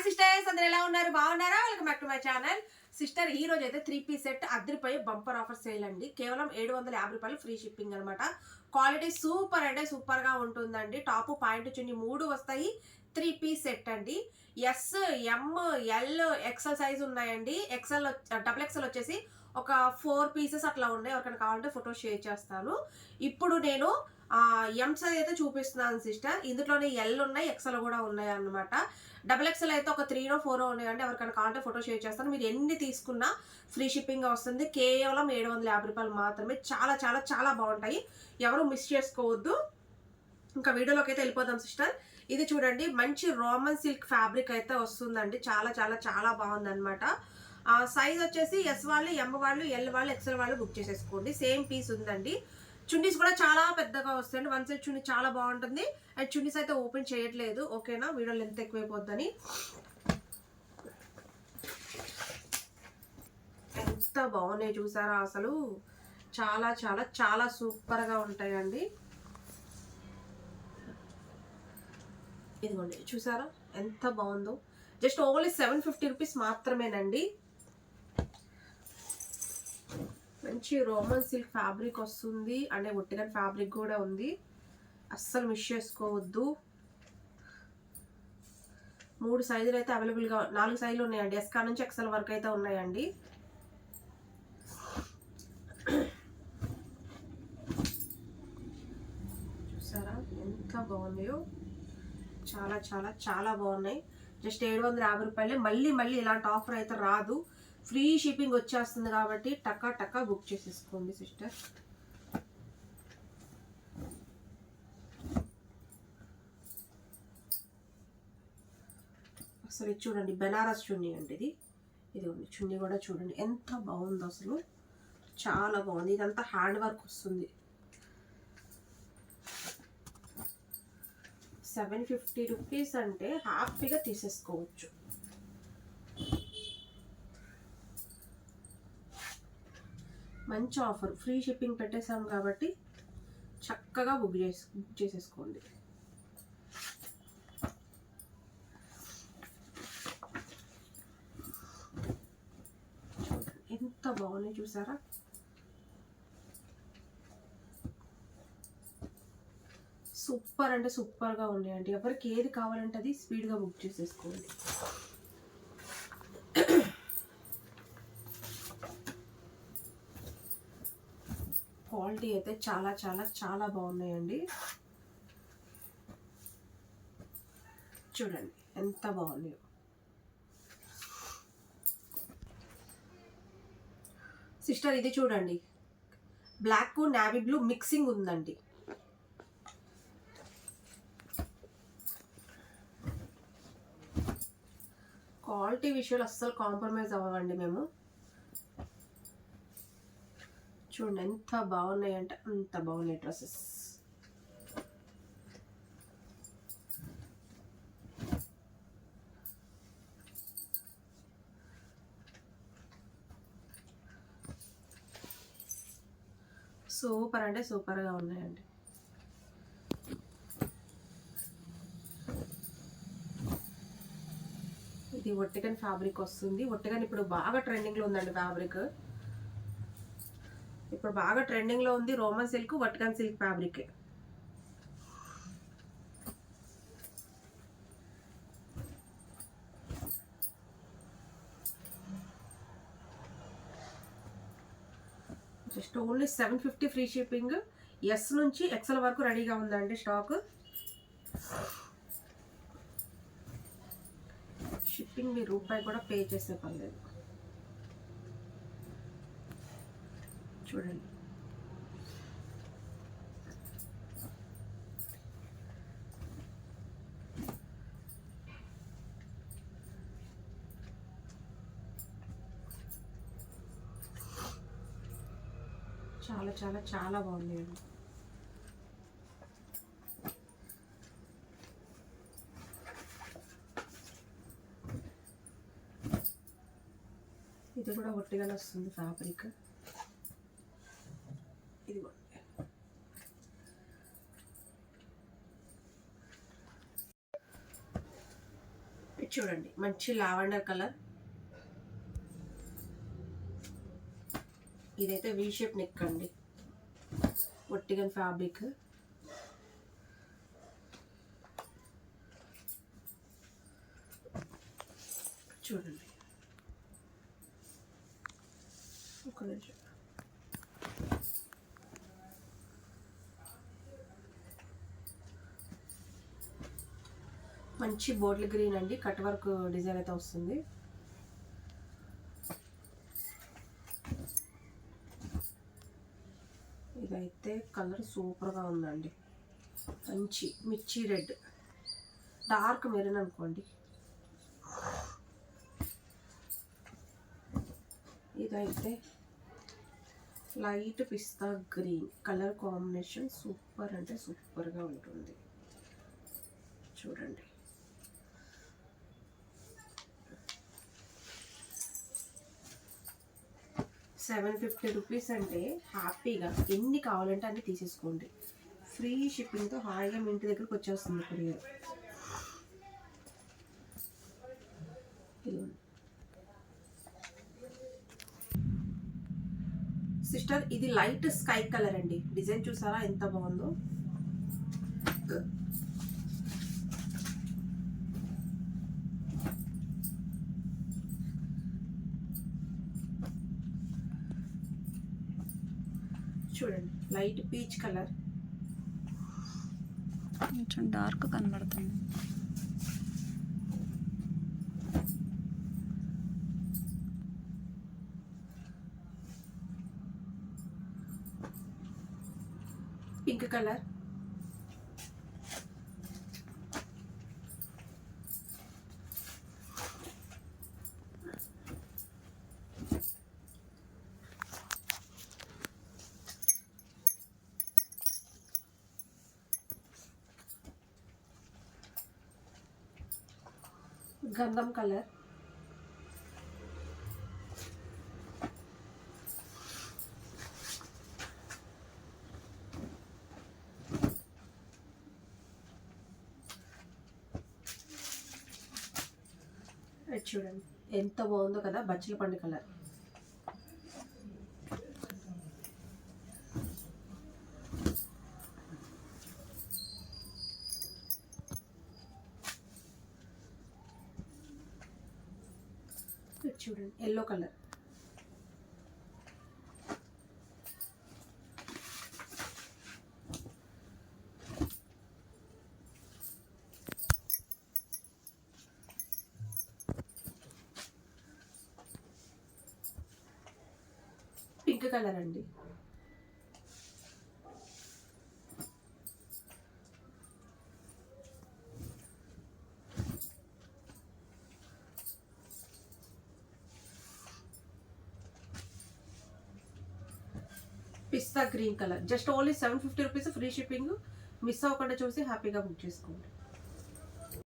Hi sisters అందరు ఎలా ఉన్నారు? బాగున్నారా? Welcome back to my channel. Sister ఈ రోజు అయితే త్రీ పీస్ సెట్ అద్దరిపై బంపర్ ఆఫర్ సేల్ అండి. కేవలం ఏడు వందల యాభై రూపాయలు ఫ్రీ షిప్పింగ్ అనమాట క్వాలిటీ సూపర్ అంటే సూపర్గా ఉంటుందండి. టాప్ పాయింట్ చున్ని మూడు వస్తాయి. త్రీ పీస్ సెట్ అండి. S M L XL size ఉన్నాయండి. ఎక్సెల్ డబుల్ ఎక్సెల్ వచ్చేసి ఒక ఫోర్ పీసెస్ అట్లా ఉన్నాయి. ఎవరికైనా కావాలంటే ఫోటో షేర్ చేస్తాను. ఇప్పుడు నేను ఎం సైజ్ అయితే చూపిస్తున్నాను సిస్టర్. ఇందులోనే ఎల్ ఉన్నాయి ఎక్సెల్ కూడా ఉన్నాయి అనమాట డబుల్ ఎక్సెల్ అయితే ఒక త్రీనో ఫోరో ఉన్నాయండి. ఎవరికైనా కావాలంటే ఫోటో షేర్ చేస్తాను. మీరు ఎన్ని తీసుకున్నా ఫ్రీ షిప్పింగ్ వస్తుంది. కేవలం ఏడు వందల యాభై రూపాయలు మాత్రమే. చాలా చాలా చాలా బాగుంటాయి. ఎవరు మిస్ చేసుకోవద్దు. ఇంకా వీడియోలోకి అయితే వెళ్ళిపోదాం సిస్టర్. ఇది చూడండి మంచి రోమన్ సిల్క్ ఫ్యాబ్రిక్ అయితే వస్తుందండి. చాలా చాలా చాలా బాగుంది అనమాట సైజ్ వచ్చేసి ఎస్ వాళ్ళు ఎం వాళ్ళు ఎల్ వాళ్ళు ఎక్సెల్ వాళ్ళు బుక్ చేసేసుకోండి. సేమ్ పీస్ ఉందండి. చున్నీస్ కూడా చాలా పెద్దగా వస్తాయండి. వన్ సైడ్ చున్నీ చాలా బాగుంటుంది. అండ్ చున్నీస్ అయితే ఓపెన్ చేయట్లేదు. ఓకేనా? వీడియో లెంత్ ఎక్కువైపోద్దని. ఎంత బాగున్నాయి చూసారా అసలు? చాలా చాలా చాలా సూపర్గా ఉంటాయండి. ఇదిగోండి చూసారా? ఎంత బాగుందో? Just only seven fifty rupees మాత్రమేనండి. మంచి రోమన్ సిల్క్ ఫ్యాబ్రిక్ వస్తుంది. అంటే ఉట్టిన ఫ్యాబ్రిక్ కూడా ఉంది. అస్సలు మిస్ చేసుకోవద్దు. మూడు సైజులు అయితే అవైలబుల్గా నాలుగు సైజులు ఉన్నాయండి. ఎస్కా నుంచి ఎక్సెల్ వరకు అయితే ఉన్నాయండి. చూసారా? ఎంత బాగున్నాయో. చాలా చాలా చాలా బాగున్నాయి. జస్ట్ ఏడు వందల యాభై రూపాయలే. మళ్ళీ మళ్ళీ ఇలాంటి ఆఫర్ అయితే రాదు. ఫ్రీ షిప్పింగ్ వచ్చేస్తుంది కాబట్టి టకా టకా బుక్ చేసేసుకోండి సిస్టర్. అసలు ఇది చూడండి బెనారస్ చున్నీ అండి ఇది. ఇది ఉంది చున్నీ కూడా చూడండి ఎంత బాగుందో అసలు. చాలా బాగుంది. ఇదంతా హ్యాండ్ వర్క్ వస్తుంది. సెవెన్ ఫిఫ్టీ రూపీస్ అంటే హ్యాపీగా తీసేసుకోవచ్చు. మంచి ఆఫర్. ఫ్రీ షిప్పింగ్ పెట్టేసాం కాబట్టి చక్కగా బుక్ చేసి బుక్ చేసేసుకోండి. ఎంత బాగున్నాయి చూసారా? సూపర్ అంటే సూపర్గా ఉన్నాయండి ఎవరికి ఏది కావాలంటే అది స్పీడ్గా బుక్ చేసేసుకోండి క్వాలిటీ అయితే చాలా చాలా చాలా బాగున్నాయండి. చూడండి ఎంత బాగున్నాయో. సిస్టర్ ఇది చూడండి. బ్లాక్ నావీ బ్లూ మిక్సింగ్ ఉందండి. క్వాలిటీ విషయాలు అస్సలు కాంప్రమైజ్ అవ్వండి మేము. చూడండి ఎంత బాగున్నాయి అంటే అంత బాగున్నాయి డ్రెస్సెస్. సూపర్ అంటే సూపర్గా ఉన్నాయండి. ఇది ఒట్టికని ఫ్యాబ్రిక్ వస్తుంది. ఒట్టికని ఇప్పుడు బాగా ట్రెండింగ్లో ఉందండి ఫ్యాబ్రిక్. ఇప్పుడు బాగా ట్రెండింగ్లో ఉంది Roman silk వట్కన్ silk fabric just only seven fifty free shipping S నుంచి ఎక్సెల్ వరకు రెడీగా ఉందండి స్టాక్ షిప్పింగ్ మీ రూపాయి కూడా పే చేసే పని చూడండి. చాలా చాలా చాలా బాగుంది ఇది కూడా ఒట్టిగానే వస్తుంది ఫ్యాబ్రిక్ ఇది చూడండి మంచి లావెండర్ కలర్. ఇదైతే వీ షేప్ నెక్ అండి. ఒట్టిగన్ ఫ్యాబ్రిక్ చూడండి. ఒక నిమిషం. మంచి బోట్ల గ్రీన్ అండి. కట్ వర్క్ డిజైన్ అయితే వస్తుంది. ఇదైతే కలర్ సూపర్గా ఉందండి. మంచి మిర్చి రెడ్. డార్క్ మెరూన్ అనుకోండి. ఇదైతే light pista green. Colour combination super అంటే సూపర్గా ఉంటుంది. చూడండి. సెవెన్ ఫిఫ్టీ రూపీస్ అంటే హ్యాపీగా ఎన్ని కావాలంటే అన్ని తీసేసుకోండి. ఫ్రీ షిప్పింగ్తో హాయిగా మీ ఇంటి దగ్గరకు వచ్చేస్తుంది కొరియర్. సిస్టర్ ఇది లైట్ స్కై కలర్ అండి. డిజైన్ చూసారా? ఎంత బాగుందో? చూడండి. లైట్ పీచ్ కలర్ కొంచెం డార్క్ కనబడుతుంది. పింక్ కలర్ గంధం కలర్. చూడండి. ఎంత బాగుందో కదా బచ్చల పండు కలర్. చూడండి ఎల్లో కలర్ పింక్ కలర్ అండి. Pista green colour. Just only seven fifty rupees free shipping miss అవ్వకుండా చూసి హ్యాపీగా బుక్ చేసుకోండి.